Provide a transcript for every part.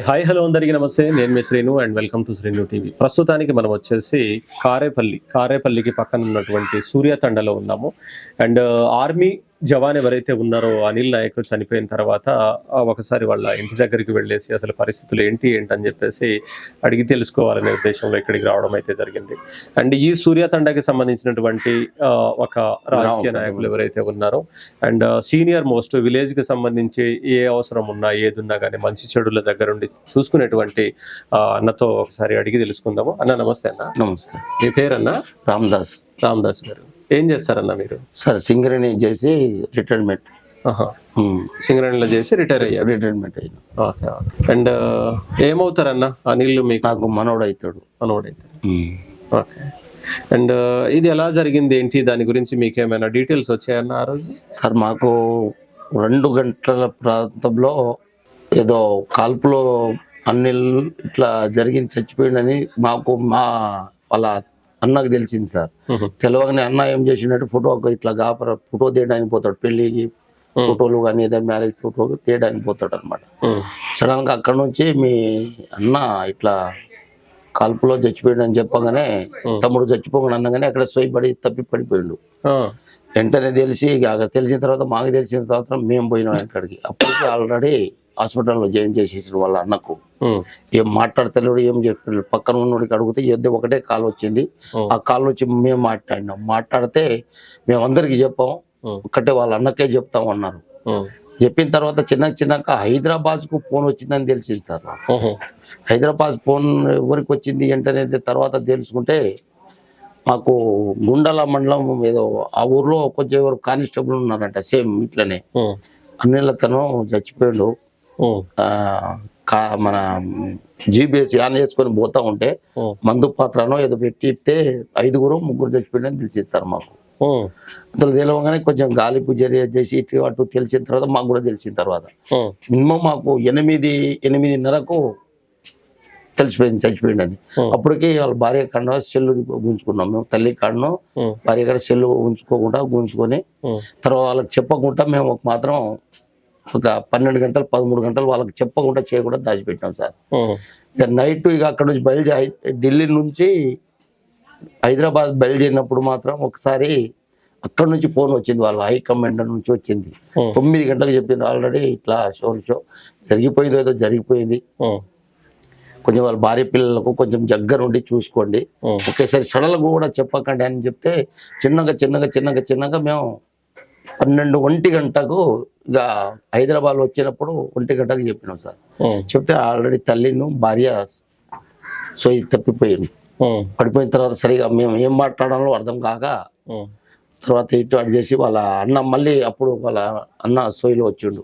Hi hello అందరికీ నమస్తే. నేను మీ Srinu and welcome to Srinu TV ప్రస్తుతానికి మనం వచ్చేసి కారేపల్లి కారేపల్లికి పక్కన ఉన్నటువంటి సూర్యతండలో ఉన్నాము. అండ్ ఆర్మీ uh, జవాన్ ఎవరైతే ఉన్నారో అనిల్ నాయక్ చనిపోయిన తర్వాత ఒకసారి వాళ్ళ ఇంటి దగ్గరికి వెళ్ళేసి అసలు పరిస్థితులు ఏంటి ఏంటి అని చెప్పేసి అడిగి తెలుసుకోవాలనే ఉద్దేశంలో ఇక్కడికి రావడం అయితే జరిగింది. అండ్ ఈ సూర్యతండకి సంబంధించినటువంటి ఒక రాజకీయ నాయకులు ఎవరైతే ఉన్నారో అండ్ సీనియర్ మోస్ట్ విలేజ్కి సంబంధించి ఏ అవసరం ఉన్నా ఏది ఉన్నా కానీ మంచి చెడుల దగ్గరుండి చూసుకునేటువంటి అన్నతో ఒకసారి అడిగి తెలుసుకుందాము. అన్న నమస్తే అన్న. నమస్తే. మీ పేరన్న? రామ్దాస్. రామదాస్ గారు. ఏం చేస్తారన్న మీరు? సార్ సింగరేణి చేసి రిటైర్మెంట్. సింగరేణిలో చేసి రిటైర్ అయ్యారు. రిటైర్మెంట్ అయినా. Okay okay. అండ్ ఏమవుతారన్న అనిల్ మీకు? నాకు మనోడు అవుతాడు మనోడైతే ఓకే. అండ్ ఇది ఎలా జరిగింది ఏంటి? దాని గురించి మీకు ఏమైనా డీటెయిల్స్ వచ్చాయన్న ఆ రోజు? సార్ మాకు రెండు గంటల ప్రాంతంలో ఏదో కాల్పులో అన్నిల్ ఇట్లా జరిగింది చచ్చిపోయిందని మాకు మా వాళ్ళ అన్నకు తెలిసింది సార్. తెలవగానే అన్న ఏం చేసినట్టు ఫోటో ఇట్లా గాపర ఫోటో తీయడానికి పోతాడు పెళ్ళికి. ఫోటోలు కానీ ఏదైనా మ్యారేజ్ ఫోటో తీయడానికి పోతాడు అనమాట మ్మ్. సడన్గా అక్కడ నుంచి మీ అన్న ఇట్లా కాల్పులో చచ్చిపోయాడు అని చెప్పగానే తమ్ముడు చచ్చిపోగానే అనగానే అక్కడ సోయిపడి తప్పి పడిపోయిండు. వెంటనే తెలిసి తెలిసిన తర్వాత మాకు తెలిసిన తర్వాత మేము పోయినాం అక్కడికి. అప్పటికి ఆల్రెడీ హాస్పిటల్లో జాయిన్ చేసేసారు వాళ్ళ అన్నకు. ఏం మాట్లాడతలేడు ఏం చెప్తలేడు పక్కన ఉన్నోడికి అడిగితే ఏదో ఒకటే కాల్ వచ్చింది. ఆ కాల్ వచ్చి మేము మాట్లాడినాం మాట్లాడితే మేము అందరికి చెప్పాం మ్మ్. ఒక్కటే వాళ్ళ అన్నకే చెప్తాం అన్నారు. చెప్పిన తర్వాత చిన్న చిన్నగా హైదరాబాద్కు ఫోన్ వచ్చిందని తెలిసింది సార్. హైదరాబాద్ ఫోన్ ఎవరికి వచ్చింది ఏంటనేది తర్వాత తెలుసుకుంటే మాకు గుండాల మండలం ఏదో ఆ ఊర్లో కొంచెం ఎవరు కానిస్టేబుల్ ఉన్నారంట సేమ్ ఇట్లనే. అన్నిళ్ళతను చచ్చిపోయాడు మన జీబీఎస్ యాన్ చేసుకొని పోతా ఉంటే. మందు పాత్రనో ఏదో పెట్టి ఇస్తే ఐదుగురు ముగ్గురు చచ్చిపోయిందని తెలిసింది సార్ మాకు. అందులో తెలియగానే కొంచెం గాలిపు చర్య చేసి ఇటు అటు తెలిసిన తర్వాత మాకు కూడా తెలిసిన తర్వాత. మినిమం మాకు ఎనిమిది ఎనిమిదిన్నరకు తెలిసిపోయింది చచ్చిపోయిందని. అప్పటికి వాళ్ళ భార్య కాడ సెల్లు గుంజుకున్నాం మేము తల్లి కాడను. భార్య కాడ సెల్లు ఉంచుకోకుండా గుంజుకొని. తర్వాత వాళ్ళకి చెప్పకుండా మేము ఒక మాత్రం ఒక పన్నెండు గంటలు పదమూడు గంటలు వాళ్ళకి చెప్పకుండా చేయకుండా దాచిపెట్టాం సార్. ఇక నైట్ ఇక అక్కడ నుంచి బయలుదేరి ఢిల్లీ నుంచి హైదరాబాద్ బయలుదేరినప్పుడు మాత్రం ఒకసారి అక్కడ నుంచి ఫోన్ వచ్చింది వాళ్ళ హై కమాండర్ నుంచి వచ్చింది మ్మ్. తొమ్మిది గంటలకు చెప్పింది ఆల్రెడీ ఇట్లా షో షో జరిగిపోయింది ఏదో జరిగిపోయింది. కొంచెం వాళ్ళ భార్య పిల్లలకు కొంచెం దగ్గర ఉండి చూసుకోండి. ఒకేసారి సడలకు కూడా చెప్పకండి అని చెప్తే చిన్నగా చిన్నగా చిన్నగా చిన్నగా మేము పన్నెండు ఒంటి గంటకు ఇక హైదరాబాద్ వచ్చినప్పుడు ఒంటి గంటకు చెప్పినాం సార్. చెప్తే ఆల్రెడీ తల్లిను భార్య సోయి తప్పిపోయింది. పడిపోయిన తర్వాత సరిగా మేము ఏం మాట్లాడాలో అర్థం కాక. తర్వాత ఇటు అటు చేసి వాళ్ళ అన్న మళ్ళీ అప్పుడు వాళ్ళ అన్న సోయిలో వచ్చిండు.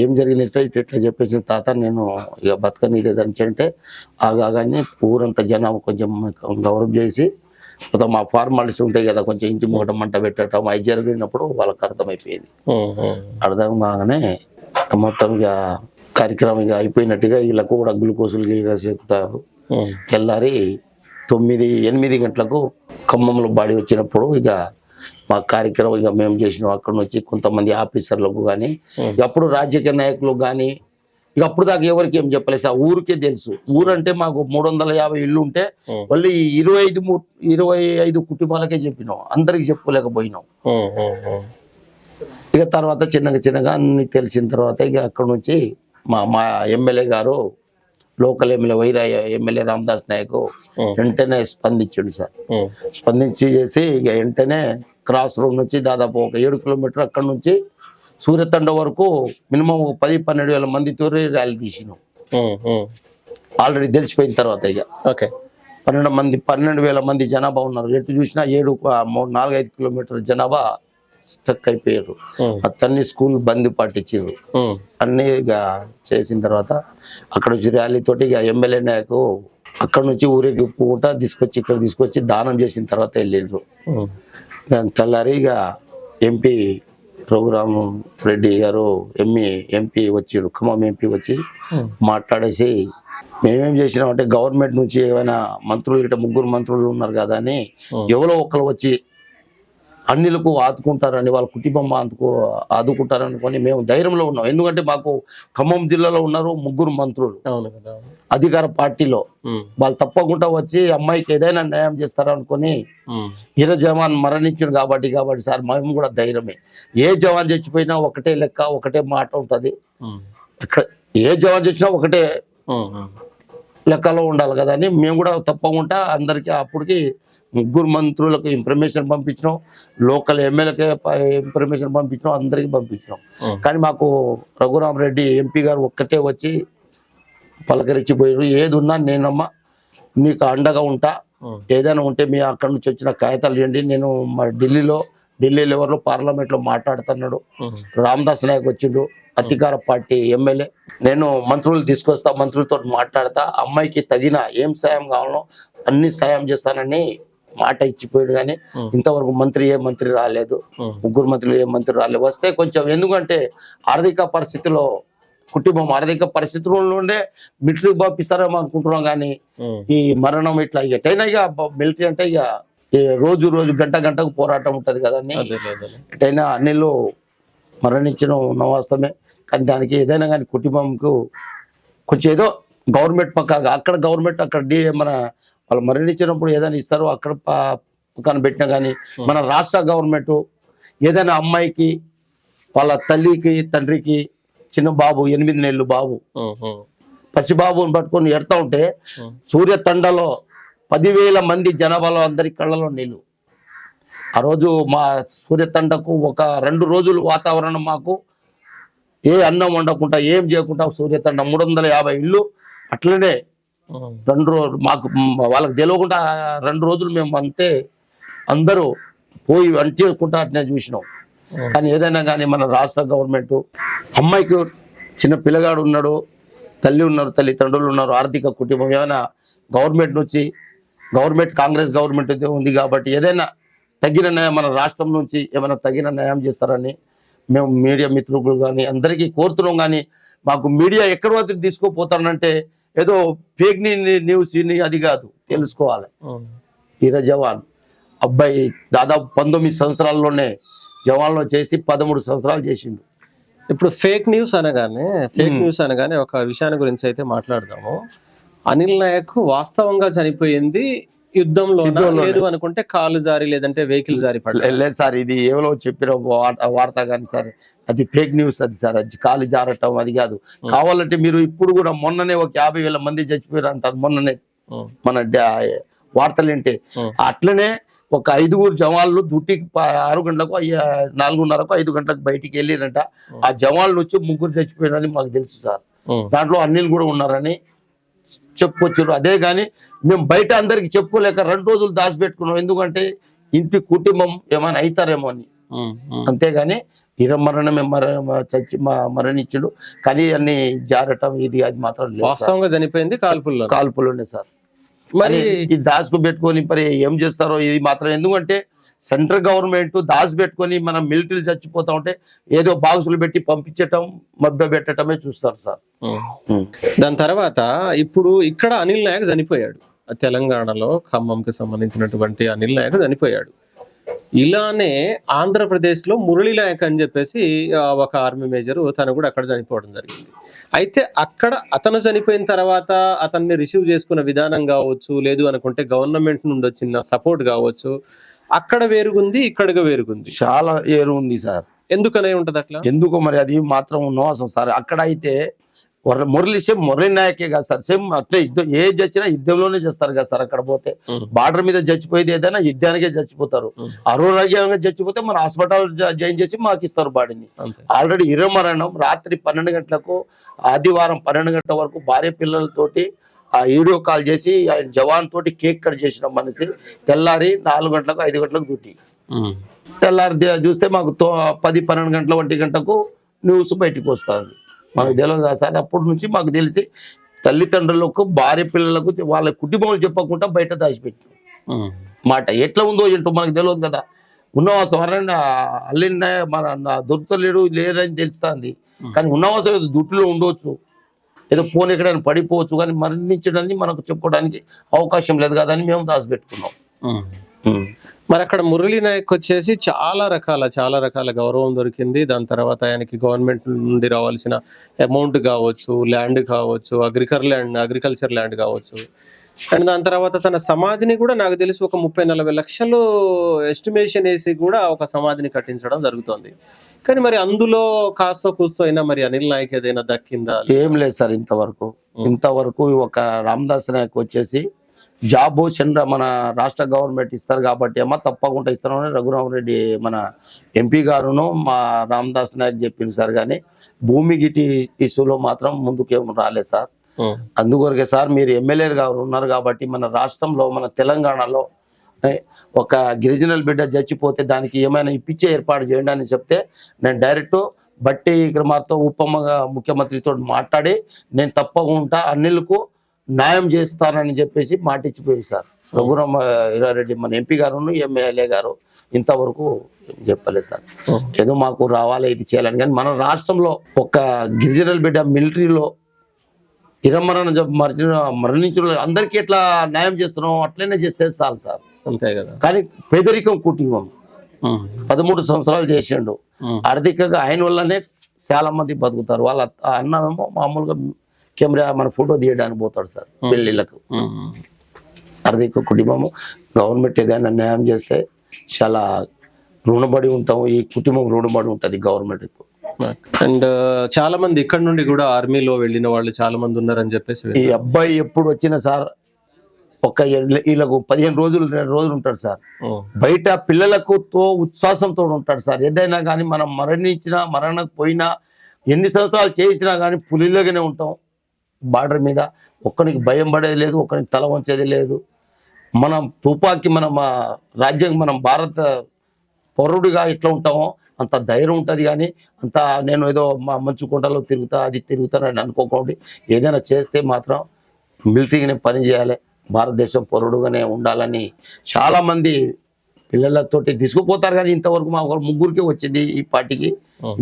ఏం జరిగింది ఇట్లా ఇట్లా ఇట్లా చెప్పేసి తాత నేను ఇక బతకనీలేదని అంటే ఆగాగానే ఊరంతా జనం కొంచెం గౌరవం చేసి మొత్తం మా ఫార్మాలిటీస్ ఉంటాయి కదా కొంచెం ఇంటి మూట మంట పెట్టడం అవి జరిగినప్పుడు వాళ్ళకి అర్థమైపోయింది. అర్థం కాగానే మొత్తం ఇక కార్యక్రమం ఇక అయిపోయినట్టుగా వీళ్ళకు కూడా గ్లూకోజులు గిలుకోజు చెప్తారు. తెల్లారి తొమ్మిది ఎనిమిది గంటలకు ఖమ్మంలో బాడీ వచ్చినప్పుడు ఇక మా కార్యక్రమం ఇక మేము చేసినాం అక్కడ నుంచి కొంతమంది ఆఫీసర్లకు కానీ. అప్పుడు రాజకీయ నాయకులు కానీ ఇక అప్పుడు దాకా ఎవరికి ఏం చెప్పలేదు సార్ ఊరికే తెలుసు ఊరంటే మాకు మూడు వందల యాభై ఇల్లు ఉంటే. మళ్ళీ ఇరవై ఐదు ఇరవై ఐదు కుటుంబాలకే చెప్పినాం అందరికి చెప్పుకోలేకపోయినాం. ఇక తర్వాత చిన్నగా చిన్నగా అన్ని తెలిసిన తర్వాత ఇక అక్కడ నుంచి మా మా ఎమ్మెల్యే గారు local MLA Wyra MLA Ramadas Naik. వెంటనే స్పందించాడు సార్. స్పందించి చేసి ఇక వెంటనే క్రాస్ రోడ్ నుంచి దాదాపు ఒక ఏడు కిలోమీటర్ అక్కడ నుంచి సూర్యతండ వరకు మినిమం పది పన్నెండు వేల మంది తోరి ర్యాలీ తీసినాం. ఆల్రెడీ తెలిసిపోయిన తర్వాత ఇక ఓకే పన్నెండు మంది పన్నెండు వేల మంది జనాభా ఉన్నారు ఎటు చూసినా ఏడు మూడు నాలుగైదు కిలోమీటర్ జనాభా స్టక్ అయిపోయారు. అతన్ని స్కూల్ బంద్ పాటించారు. అన్నీ ఇక చేసిన తర్వాత అక్కడ వచ్చి ర్యాలీ తోటి ఇక ఎమ్మెల్యే నాయకు అక్కడ నుంచి ఊరేగిప్పుకుంటా తీసుకొచ్చి ఇక్కడ తీసుకొచ్చి దానం చేసిన తర్వాత వెళ్ళిండ్రు. దాని తెల్లారి ఇక ఎంపీ ప్రోగ్రామ్ రెడ్డి గారు ఎంఈ ఎంపీ వచ్చిండు ఖమ్మం ఎంపీ వచ్చి మ్మ్. మాట్లాడేసి మేమేం చేసినామంటే గవర్నమెంట్ నుంచి ఏమైనా మంత్రులు ఇట్లా ముగ్గురు మంత్రులు ఉన్నారు కదా అని Hmm. ఎవరో ఒకరు వచ్చి అన్నిలకు ఆదుకుంటారని వాళ్ళ కుటుంబం అందుకు ఆదుకుంటారనుకొని మేము ధైర్యంలో ఉన్నాం. ఎందుకంటే మాకు ఖమ్మం జిల్లాలో ఉన్నారు ముగ్గురు మంత్రులు. అధికార పార్టీలో. వాళ్ళు తప్పకుండా వచ్చి అమ్మాయికి ఏదైనా న్యాయం చేస్తారనుకొని ఈర జవాన్ మరణించాడు కాబట్టి కాబట్టి సార్ మేము కూడా ధైర్యమే. ఏ జవాన్ చచ్చిపోయినా ఒకటే లెక్క ఒకటే మాట ఉంటుంది. ఇక్కడ ఏ జవాన్ చచ్చినా ఒకటే. లెక్కలో ఉండాలి కదా అని మేము కూడా తప్పకుండా అందరికీ అప్పటికి ముగ్గురు మంత్రులకు ఇన్ఫర్మేషన్ పంపించినాం. లోకల్ ఎమ్మెల్యేకి ఇన్ఫర్మేషన్ పంపించినాం అందరికీ పంపించినాం. కానీ మాకు రఘురామ్ రెడ్డి ఎంపీ గారు ఒక్కటే వచ్చి పలకరించిపోయారు. ఏది ఉన్నా నేనమ్మా నీకు అండగా ఉంటా. ఏదైనా ఉంటే మీ అక్కడి నుంచి వచ్చిన కాగితాలు ఇవ్వండి. నేను మా ఢిల్లీలో ఢిల్లీ లెవెల్లో పార్లమెంట్లో మాట్లాడుతున్నాడు. రామదాస్ నాయక్ వచ్చిండు. అధికార పార్టీ ఎమ్మెల్యే. నేను మంత్రులు తీసుకొస్తా మంత్రులతో మాట్లాడతా. అమ్మాయికి తగిన ఏం సాయం కావాలో అన్ని సాయం చేస్తానని మాట ఇచ్చిపోయాడు కానీ ఇంతవరకు మంత్రి ఏ మంత్రి రాలేదు. ముగ్గురు మంత్రులు ఏ మంత్రి రాలేదు. వస్తే కొంచెం ఎందుకంటే ఆర్థిక పరిస్థితిలో కుటుంబం ఆర్థిక పరిస్థితుల్లోనే మిలిటరీ పంపిస్తారేమో అనుకుంటున్నాం కానీ ఈ మరణం ఇట్లా ఎటైనా ఇక మిలిటరీ అంటే ఇక ఈ రోజు రోజు గంట గంటకు పోరాటం ఉంటది కదా అని అదేలే, అదేలే. ఎటైనా అన్నిళ్ళు మరణించడం నవాస్తమే కానీ దానికి ఏదైనా కానీ కుటుంబంకు కొంచెం ఏదో గవర్నమెంట్ పక్క అక్కడ గవర్నమెంట్ అక్కడ డి మన వాళ్ళు మరణించినప్పుడు ఏదైనా ఇస్తారో అక్కడ పక్కన పెట్టినా కానీ మన రాష్ట్ర గవర్నమెంట్ ఏదైనా అమ్మాయికి వాళ్ళ తల్లికి తండ్రికి చిన్న బాబు ఎనిమిది నెలలు బాబు. పసిబాబుని పట్టుకొని ఎడతా ఉంటే ఉమ్, సూర్య తండలో పదివేల మంది జనాభాలో అందరి కళ్ళలో నీళ్ళు ఆ రోజు మా సూర్యతండకు ఒక రెండు రోజులు వాతావరణం మాకు ఏ అన్నం వండకుండా ఏం చేయకుండా సూర్యతండ మూడు వందల యాభై ఇల్లు అట్లనే రెండు రోజులు మాకు వాళ్ళకి తెలియకుండా రెండు రోజులు మేము అంతే అందరూ పోయి అంటేసుకుంటా అట్నే చూసినాం. కానీ ఏదైనా కానీ మన రాష్ట్ర గవర్నమెంట్ అమ్మాయికి చిన్న పిల్లగాడు ఉన్నాడు తల్లి ఉన్నారు తల్లిదండ్రులు ఉన్నారు ఆర్థిక కుటుంబం ఏమైనా గవర్నమెంట్ నుంచి గవర్నమెంట్ కాంగ్రెస్ గవర్నమెంట్ ఉంది కాబట్టి ఏదైనా తగిన న్యాయం మన రాష్ట్రం నుంచి ఏమైనా తగిన న్యాయం చేస్తారని మేము మీడియా మిత్రులు కానీ అందరికీ కోరుతున్నాం కానీ మాకు మీడియా ఎక్కడి వరకు తీసుకుపోతారంటే ఏదో ఫేక్ న్యూస్ అది కాదు తెలుసుకోవాలి. వీర జవాన్ అబ్బాయి దాదాపు పంతొమ్మిది సంవత్సరాల్లోనే జవాన్లో చేసి పదమూడు సంవత్సరాలు చేసిండు ఇప్పుడు ఫేక్ న్యూస్ అనగానే ఫేక్. న్యూస్ అనగానే ఒక విషయాన్ని గురించి అయితే మాట్లాడదాము అనిల్ నాయక్ వాస్తవంగా చనిపోయింది యుద్ధంలో. లేదు అనుకుంటే కాలు జారి లేదంటే వెహికల్ జారి లేదు సార్ ఇది ఎవరో చెప్పిన వార్త కానీ సార్. అది ఫేక్ న్యూస్ అది సార్. అది కాలు జారటం అది కాదు. కావాలంటే మీరు ఇప్పుడు కూడా మొన్ననే ఒక యాభై వేల మంది చచ్చిపోయారు అంటారు మొన్ననే. మన వార్తలు ఏంటి. అట్లనే ఒక ఐదుగురు జవాన్లు దుట్టికి ఆరు గంటలకు నాలుగున్నరకు ఐదు గంటలకు బయటికి వెళ్ళిరంట. ఆ. జవాన్లు వచ్చి ముగ్గురు చచ్చిపోయారని మాకు తెలుసు సార్. దాంట్లో అన్నిలు కూడా ఉన్నారని చెప్పుకొచ్చారు అదే కానీ మేము బయట అందరికి చెప్పుకోలేక రెండు రోజులు దాచిపెట్టుకున్నాం. ఎందుకంటే ఇంటి కుటుంబం ఏమైనా అవుతారేమో అని. అంతేగాని ఇరమరణమే మర చచ్చి మ- మరణించుడు. కానీ అన్ని జారటం ఇది అది మాత్రం. వాస్తవంగా చనిపోయింది కాల్పుల్లో. కాల్పులోనే సార్. మరి ఈ దాచుకు పెట్టుకొని మరి ఏం చేస్తారో ఇది మాత్రం ఎందుకంటే సెంట్రల్ గవర్నమెంట్ దాచి పెట్టుకొని మనం మిలిటరీలు చచ్చిపోతా ఉంటే ఏదో బాక్సులు పెట్టి పంపించటం మభ్య పెట్టడమే చూస్తారు సార్. దాని తర్వాత ఇప్పుడు ఇక్కడ అనిల్ నాయక్ చనిపోయాడు. తెలంగాణలో ఖమ్మంకి సంబంధించినటువంటి అనిల్ నాయక్ చనిపోయాడు. ఇలానే ఆంధ్రప్రదేశ్లో మురళీ నాయక్ అని చెప్పేసి ఒక ఆర్మీ మేజర్ తను కూడా అక్కడ చనిపోవడం జరిగింది. అయితే అక్కడ అతను చనిపోయిన తర్వాత అతన్ని రిసీవ్ చేసుకున్న విధానం కావచ్చు లేదు అనుకుంటే గవర్నమెంట్ నుండి వచ్చిన సపోర్ట్ కావచ్చు అక్కడ వేరుగుంది ఇక్కడగా వేరుగుంది. చాలా ఏరు ఉంది సార్. ఎందుకనే ఉంటది అట్లా? ఎందుకు మరి అది మాత్రం నోసం సార్. అక్కడ అయితే మురళి సేమ్ మురళి నాయకే కదా సార్. సేమ్ అట్లే యుద్ధం ఏ చచ్చినా యుద్ధంలోనే చేస్తారు కదా సార్ అక్కడ పోతే. బార్డర్ మీద చచ్చిపోయేది ఏదైనా యుద్ధానికే చచ్చిపోతారు. అరోగ్యంగా చచ్చిపోతే మన హాస్పిటల్ జాయిన్ చేసి మాకు ఇస్తారు బాడీని. ఆల్రెడీ ఇరమరణం రాత్రి పన్నెండు గంటలకు ఆదివారం పన్నెండు గంటల వరకు భార్య పిల్లలతోటి ఆ వీడియో కాల్ చేసి ఆయన జవాన్ తోటి కేక్ కట్ చేసిన మనిషి తెల్లారి నాలుగు గంటలకు ఐదు గంటలకు డ్యూటీ. తెల్లారి చూస్తే మాకు తో పది పన్నెండు గంటల ఒంటి గంటకు న్యూస్ బయటికి వస్తుంది. మాకు తెలియదు సార్ అప్పటి నుంచి మాకు తెలిసి తల్లిదండ్రులకు భార్య పిల్లలకు వాళ్ళ కుటుంబాలు చెప్పకుండా బయట దాచిపెట్టి. మాట ఎట్లా ఉందో ఏంటో మనకు తెలియదు కదా. ఉన్నవాసం ఎవరైనా అల్లిన మన దొరుకుతలేడు లేరని తెలుస్తుంది. కానీ ఉన్నవాసం దుట్టులో ఉండవచ్చు ఏదో ఫోన్ ఎక్కడైనా పడిపోవచ్చు కానీ మరణించడానికి మనకు చెప్పుకోవడానికి అవకాశం లేదు కదా అని మేము దాచిపెట్టుకున్నాం. మరి అక్కడ మురళీ నాయక్ వచ్చేసి చాలా రకాల చాలా రకాల గౌరవం దొరికింది. దాని తర్వాత ఆయనకి గవర్నమెంట్ నుండి రావాల్సిన అమౌంట్ కావచ్చు ల్యాండ్ కావచ్చు అగ్రికల్ ల్యాండ్ అగ్రికల్చర్ ల్యాండ్ కావచ్చు. అండ్ దాని తర్వాత తన సమాధిని కూడా నాకు తెలిసి ఒక ముప్పై నలభై లక్షలు ఎస్టిమేషన్ వేసి కూడా ఒక సమాధిని కట్టించడం జరుగుతోంది. కానీ మరి అందులో కాస్త కూస్తో అయినా మరి అనిల్ నాయక్ ఏదైనా దక్కిందా? ఏం లేదు సార్ ఇంతవరకు. ఇంతవరకు ఒక రామదాస్ నాయక్ వచ్చేసి జాబ్ చంద్ర మన రాష్ట్ర గవర్నమెంట్ ఇస్తారు కాబట్టి ఏమో తప్పకుండా ఇస్తారని రఘురామ్ రెడ్డి మన ఎంపీ గారును మా రామదాస్ నాయక్ చెప్పింది సార్. కానీ భూమి గిటి ఇష్యూలో మాత్రం ముందుకేం రాలేదు సార్. అందుకొరకే సార్ మీరు ఎమ్మెల్యే గారు ఉన్నారు కాబట్టి మన రాష్ట్రంలో మన తెలంగాణలో ఒక గిరిజనల్ బిడ్డ చచ్చిపోతే దానికి ఏమైనా ఇప్పించే ఏర్పాటు చేయండి అని చెప్తే నేను డైరెక్ట్ బట్టి విక్రమార్తో ఉపమగా ముఖ్యమంత్రితో మాట్లాడి నేను తప్పకుండా అన్నిలకు న్యాయం చేస్తానని చెప్పేసి మాట ఇచ్చిపోయింది సార్. రఘురామ రెడ్డి మన ఎంపీ గారు ఎమ్మెల్యే గారు ఇంతవరకు చెప్పలేదు సార్. ఏదో మాకు రావాలి ఇది చేయాలని. కానీ మన రాష్ట్రంలో ఒక గిరిజనల్ బిడ్డ మిలిటరీలో ఇరమరణ మరణ మరణించిన అందరికీ ఎట్లా న్యాయం చేస్తున్నాం? అట్లనే చేస్తే చాలు సార్. అంతే కదా. కానీ పేదరికం కుటుంబం. పదమూడు సంవత్సరాలు చేసిండు. ఆర్థికంగా ఆయన వల్లనే చాలా మంది బతుకుతారు. వాళ్ళ అన్నమేమో మామూలుగా కెమెరా మన ఫోటో తీయడానికి పోతాడు సార్ పెళ్ళిళ్ళకు. ఆర్థిక కుటుంబము గవర్నమెంట్ ఏదైనా న్యాయం చేస్తే చాలా రుణపడి ఉంటాం ఈ కుటుంబం రుణపడి ఉంటుంది గవర్నమెంట్కు. అండ్ చాలా మంది ఇక్కడ నుండి కూడా ఆర్మీలో వెళ్ళిన వాళ్ళు చాలా మంది ఉన్నారని చెప్పేసి ఈ అబ్బాయి ఎప్పుడు వచ్చినా సార్ ఒక వీళ్ళకు పదిహేను రోజులు రెండు రోజులు ఉంటాడు సార్. బయట పిల్లలకు తో ఉత్సాహంతో ఉంటాడు సార్. ఏదైనా కానీ మనం మరణించినా మరణకు పోయినా ఎన్ని సంవత్సరాలు చేసినా కానీ పులిలాగానే ఉంటాం బార్డర్ మీద. ఒక్కనికి భయం పడేది లేదు ఒక్కనికి తల వంచేది లేదు. మనం తుపాకీ మనం ఆ, రాజ్యాంగం మనం భారత పౌరుడిగా ఎట్లా ఉంటామో అంత ధైర్యం ఉంటుంది కానీ అంత నేను ఏదో మా మంచు కొండలో తిరుగుతా అది తిరుగుతానని అనుకోకండి ఏదైనా చేస్తే మాత్రం మిలిటరీగానే పని చేయాలి భారతదేశం పౌరుడుగానే ఉండాలని చాలా మంది పిల్లలతోటి తీసుకుపోతారు కానీ ఇంతవరకు మా ముగ్గురికి వచ్చింది ఈ పార్టీకి.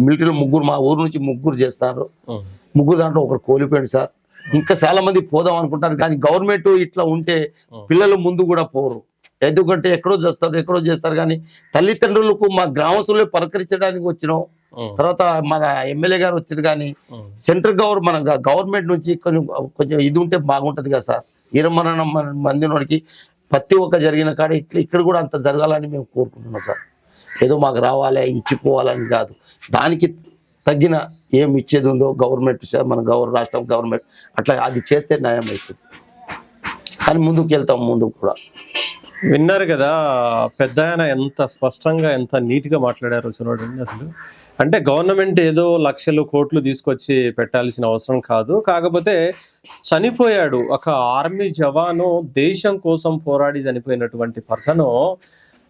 మిలిటరీలో ముగ్గురు మా ఊరు నుంచి ముగ్గురు చేస్తారు. ముగ్గురు దాంట్లో ఒకరు కోల్పోయింది సార్ ఇంకా చాలా మంది పోదాం అనుకుంటారు కానీ గవర్నమెంట్ ఇట్లా ఉంటే. పిల్లలు ముందు కూడా పోరు ఎందుకంటే ఎక్కడో చేస్తారు ఎక్కడో చేస్తారు కానీ తల్లిదండ్రులకు మా గ్రామస్తులే పలకరించడానికి వచ్చినాం. తర్వాత మన ఎమ్మెల్యే గారు వచ్చారు కానీ. సెంట్రల్ గవర్ మన గవర్నమెంట్ నుంచి కొంచెం కొంచెం ఇది ఉంటే బాగుంటది కదా సార్. ఇరమరణం మంది వాడికి ప్రతి ఒక్క జరిగిన కాడ ఇట్లా ఇక్కడ కూడా అంత జరగాలని మేము కోరుకుంటున్నాం సార్. ఏదో మాకు రావాలి ఇచ్చిపోవాలని కాదు. దానికి తగ్గిన ఏం ఇచ్చేది ఉందో గవర్నమెంట్ మన గవర్ రాష్ట్రం గవర్నమెంట్ అట్లా అది చేస్తే న్యాయం అవుతుంది. కానీ ముందుకు వెళ్తాం ముందుకు కూడా. విన్నారు కదా పెద్ద ఆయన ఎంత స్పష్టంగా ఎంత నీట్గా మాట్లాడారు చూడండి అసలు. అంటే గవర్నమెంట్ ఏదో లక్షలు కోట్లు తీసుకొచ్చి పెట్టాల్సిన అవసరం కాదు. కాకపోతే చనిపోయాడు. ఒక ఆర్మీ జవాను దేశం కోసం పోరాడి చనిపోయినటువంటి పర్సను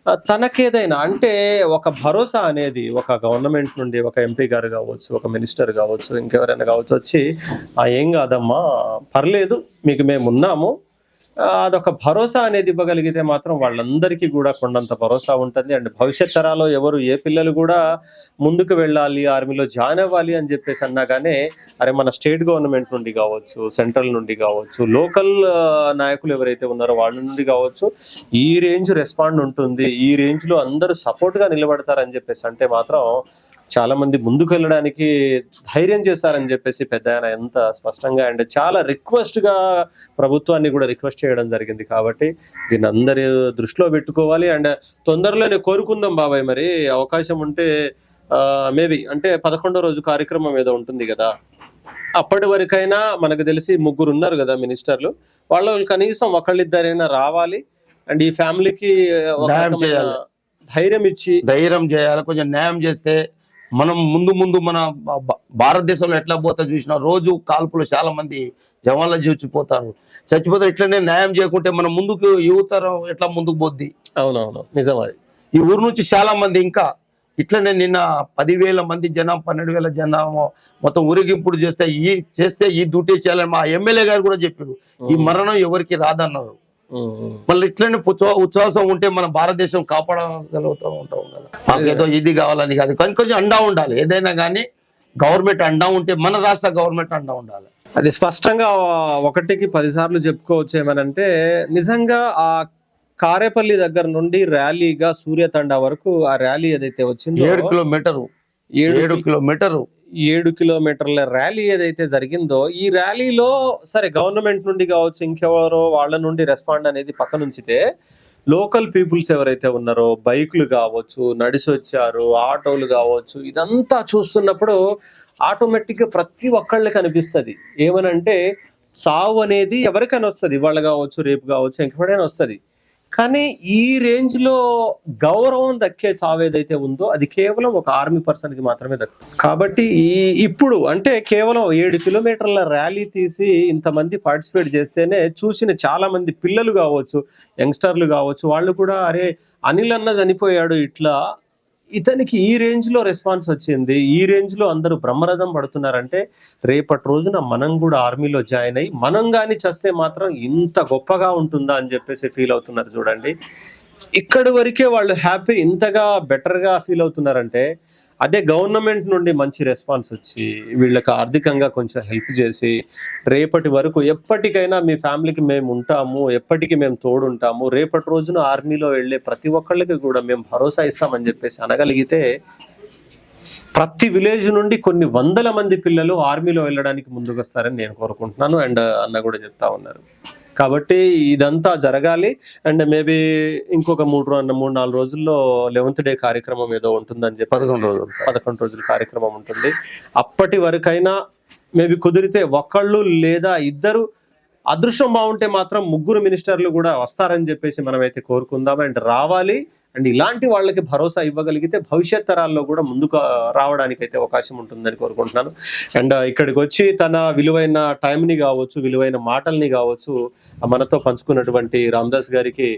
తనకేదైనా అంటే ఒక భరోసా అనేది ఒక గవర్నమెంట్ నుండి ఒక ఎంపీ గారు కావచ్చు ఒక మినిస్టర్ కావచ్చు ఇంకెవరైనా కావచ్చు వచ్చి ఏం కాదమ్మా పర్లేదు మీకు మేము ఉన్నాము అదొక భరోసా అనేది ఇవ్వగలిగితే మాత్రం వాళ్ళందరికీ కూడా కొండంత భరోసా ఉంటుంది. అండ్ భవిష్యత్ తరాలో ఎవరు ఏ పిల్లలు కూడా ముందుకు వెళ్ళాలి ఆర్మీలో జాయిన్ అవ్వాలి అని చెప్పేసి అన్నా కానీ అరే మన స్టేట్ గవర్నమెంట్ నుండి కావచ్చు సెంట్రల్ నుండి కావచ్చు లోకల్ నాయకులు ఎవరైతే ఉన్నారో వాళ్ళ నుండి కావచ్చు ఈ రేంజ్ రెస్పాండ్ ఉంటుంది. ఈ రేంజ్లో అందరూ సపోర్ట్గా నిలబడతారని చెప్పేసి అంటే మాత్రం చాలా మంది ముందుకు వెళ్ళడానికి ధైర్యం చేస్తారని చెప్పేసి పెద్ద ఆయన ఎంత స్పష్టంగా అండ్ చాలా రిక్వెస్ట్గా ప్రభుత్వాన్ని కూడా రిక్వెస్ట్ చేయడం జరిగింది కాబట్టి దీన్ని అందరి దృష్టిలో పెట్టుకోవాలి అండ్ తొందరలోనే కోరుకుందాం బాబాయ్ మరి. అవకాశం ఉంటే మేబీ అంటే పదకొండో రోజు కార్యక్రమం ఏదో ఉంటుంది కదా. అప్పటి వరకైనా మనకు తెలిసి ముగ్గురు ఉన్నారు కదా మినిస్టర్లు. వాళ్ళు కనీసం ఒకళ్ళిద్దరైనా రావాలి అండ్ ఈ ఫ్యామిలీకి. ధైర్యం ఇచ్చి ధైర్యం చేయాలి. కొంచెం న్యాయం చేస్తే మనం ముందు ముందు మన భారతదేశంలో ఎట్లా పోతా చూసినా రోజు కాల్పులు చాలా మంది జవాన్లు చచ్చిపోతారు చచ్చిపోతారు ఇట్లనే న్యాయం చేయకుంటే మనం ముందుకు యువతరం ఎట్లా ముందుకు పోద్ది? అవునవును నిజం అది ఈ ఊరు నుంచి చాలా మంది ఇంకా ఇట్లనే నిన్న పదివేల మంది జనం పన్నెండు వేల జనం మొత్తం ఊరేగింపుడు చేస్తే ఈ చేస్తే ఈ డ్యూటీ చేయాలని మా ఎమ్మెల్యే గారు కూడా చెప్పారు. ఈ మరణం ఎవరికి రాదన్నారు. మళ్ళీ ఇట్లనే ఉత్సవ ఉత్సాహం ఉంటే మన భారతదేశం కాపాడగలుగుతూ ఉంటాం కదా. మాకేదో ఇది కావాలని కాదు. కానీ కొంచెం అండా ఉండాలి. ఏదైనా కానీ గవర్నమెంట్ అండా ఉంటే మన రాష్ట్ర గవర్నమెంట్ అండా ఉండాలి. అది స్పష్టంగా ఒకటికి పది సార్లు చెప్పుకోవచ్చు ఏమనంటే నిజంగా ఆ కారేపల్లి దగ్గర నుండి ర్యాలీగా సూర్యతండ వరకు ఆ ర్యాలీ ఏదైతే వచ్చిందో ఏడు కిలోమీటరు. ఏడు ఏడు కిలోమీటరు. ఏడు కిలోమీటర్ల ర్యాలీ ఏదైతే జరిగిందో ఈ ర్యాలీలో సరే గవర్నమెంట్ నుండి కావచ్చు ఇంకెవరో వాళ్ళ నుండి రెస్పాండ్ అనేది పక్కన ఉంచితే లోకల్ పీపుల్స్ ఎవరైతే ఉన్నారో బైకులు కావచ్చు నడిచి వచ్చారు ఆటోలు కావచ్చు ఇదంతా చూస్తున్నప్పుడు ఆటోమేటిక్గా ప్రతి ఒక్కళ్ళకి అనిపిస్తుంది. ఏమనంటే సావు అనేది ఎవరికైనా వస్తుంది. ఇవాళ కావచ్చు రేపు కావచ్చు ఇంకెవరైనా వస్తుంది. కానీ ఈ రేంజ్లో గౌరవం దక్కే చావేదైతే ఏదైతే ఉందో అది కేవలం ఒక ఆర్మీ పర్సన్కి మాత్రమే దక్కు. కాబట్టి ఈ ఇప్పుడు అంటే కేవలం ఏడు కిలోమీటర్ల ర్యాలీ తీసి ఇంతమంది పార్టిసిపేట్ చేస్తేనే చూసిన చాలా మంది పిల్లలు కావచ్చు యంగ్స్టర్లు కావచ్చు వాళ్ళు కూడా అరే అనిల్ అన్న చనిపోయాడు ఇట్లా ఇతనికి ఈ రేంజ్లో రెస్పాన్స్ వచ్చింది. ఈ రేంజ్లో అందరూ బ్రహ్మరథం పడుతున్నారంటే రేపటి రోజున మనం కూడా ఆర్మీలో జాయిన్ అయ్యి మనం కానీ చేస్తే మాత్రం ఇంత గొప్పగా ఉంటుందా అని చెప్పేసి ఫీల్ అవుతున్నారు చూడండి. ఇక్కడి వరకే వాళ్ళు హ్యాపీ ఇంతగా బెటర్గా ఫీల్ అవుతున్నారంటే అదే గవర్నమెంట్ నుండి మంచి రెస్పాన్స్ వచ్చి వీళ్ళకి ఆర్థికంగా కొంచెం హెల్ప్ చేసి రేపటి వరకు ఎప్పటికైనా మీ ఫ్యామిలీకి మేము ఉంటాము ఎప్పటికీ మేము తోడుంటాము రేపటి రోజున ఆర్మీలో వెళ్ళే ప్రతి ఒక్కళ్ళకి కూడా మేము భరోసా ఇస్తామని చెప్పేసి అనగలిగితే ప్రతి విలేజ్ నుండి కొన్ని వందల మంది పిల్లలు ఆర్మీలో వెళ్ళడానికి ముందుకు వస్తారని నేను కోరుకుంటున్నాను. అండ్ అన్న కూడా చెప్తా ఉన్నారు. కాబట్టి ఇదంతా జరగాలి. అండ్ మేబీ ఇంకొక మూడు మూడు నాలుగు రోజుల్లో లెవెంత్ డే కార్యక్రమం ఏదో ఉంటుందని చెప్పి పదకొండు రోజులు. పదకొండు రోజుల కార్యక్రమం ఉంటుంది. అప్పటి వరకైనా మేబీ కుదిరితే ఒకళ్ళు లేదా ఇద్దరు అదృష్టం బాగుంటే మాత్రం ముగ్గురు మినిస్టర్లు కూడా వస్తారని చెప్పేసి మనమైతే కోరుకుందాం. అండ్ రావాలి. అండ్ ఇలాంటి వాళ్ళకి భరోసా ఇవ్వగలిగితే భవిష్యత్ తరాల్లో కూడా ముందుకు రావడానికి అయితే అవకాశం ఉంటుందని కోరుకుంటున్నాను. అండ్ ఇక్కడికి వచ్చి తన విలువైన టైంని కావచ్చు విలువైన మాటల్ని కావచ్చు మనతో పంచుకున్నటువంటి రామ్దాస్ గారికి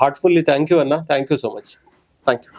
హార్ట్ఫుల్లీ థ్యాంక్ యూ అన్న. Thank you so much thank you